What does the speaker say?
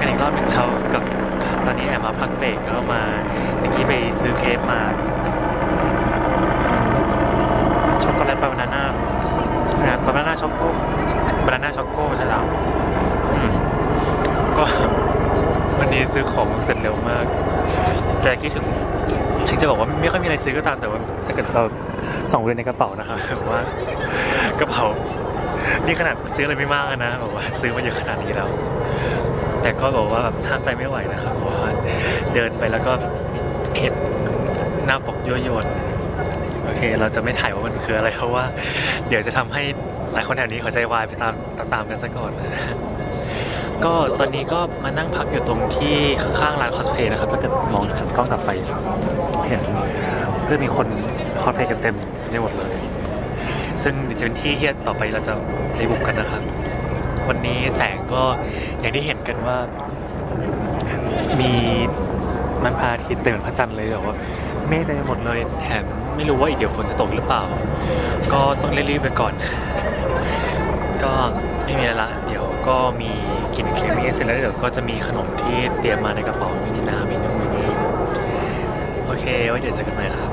กันอีกรอบหนึ่งแล้วกับตอนนี้แอบมาพักเบรกแล้วมาตะกี้ไปซื้อเค้กมาช็อกโกแลตบานาน่านะบานาน่าช็อกโกบานาน่าช็อกโกใช่แล้วก็วันนี้ซื้อของเสร็จเร็วมากแต่ตะกี้ถึงถึงจะบอกว่าไม่ค่อยมีอะไรซื้อก็ตามแต่ว่าถ้าเกิดเราส่องดูในกระเป๋านะครับแบบว่ากระเป๋านี่ขนาดซื้ออะไรไม่มากนะแบบว่าซื้อมาเยอะขนาดนี้แล้ว แต่ก็บอกว่าแบบห้ามใจไม่ไหวนะครับเพราะว่าเดินไปแล้วก็เห็นหน้าปกยั่วยวนโอเค เราจะไม่ถ่ายว่ามันคืออะไรเพราะว่า เดี๋ยวจะทำให้หลายคนแถวนี้หัวใจวายไปตามตามกันซะก่อนนะก็ตอนนี้ก็มานั่งพักอยู่ตรงที่ข้างๆร้านคอสเพลย์นะครับถ้าเกิดมองหันกล้องตัดไฟเห็นเพื่อมีคนคอสเพลย์กันเต็มไปหมดเลย ซึ่งจะเป็นที่ที่ต่อไปเราจะไปบุกกันนะครับ วันนี้แสงก็อย่างที่เห็นกันว่า มีมันพาทิตย์เต็มเหมือนพระจันทร์เลยแบบว่าเมฆเต็มไปหมดเลยแถมไม่รู้ว่าอีกเดี๋ยวฝนจะตกหรือเปล่า ก็ต้องรีบๆไปก่อน ก็ไม่มีอะไรละ เดี๋ยวก็มีกินเค้กมีเสร็จแล้วเดี๋ยวก็จะมีขนมที่เตรียมมาในกระเป๋ามีน้ำมีนู่นมีนี่โอเคไว้เดี๋ยวเจอกันใหม่ครับ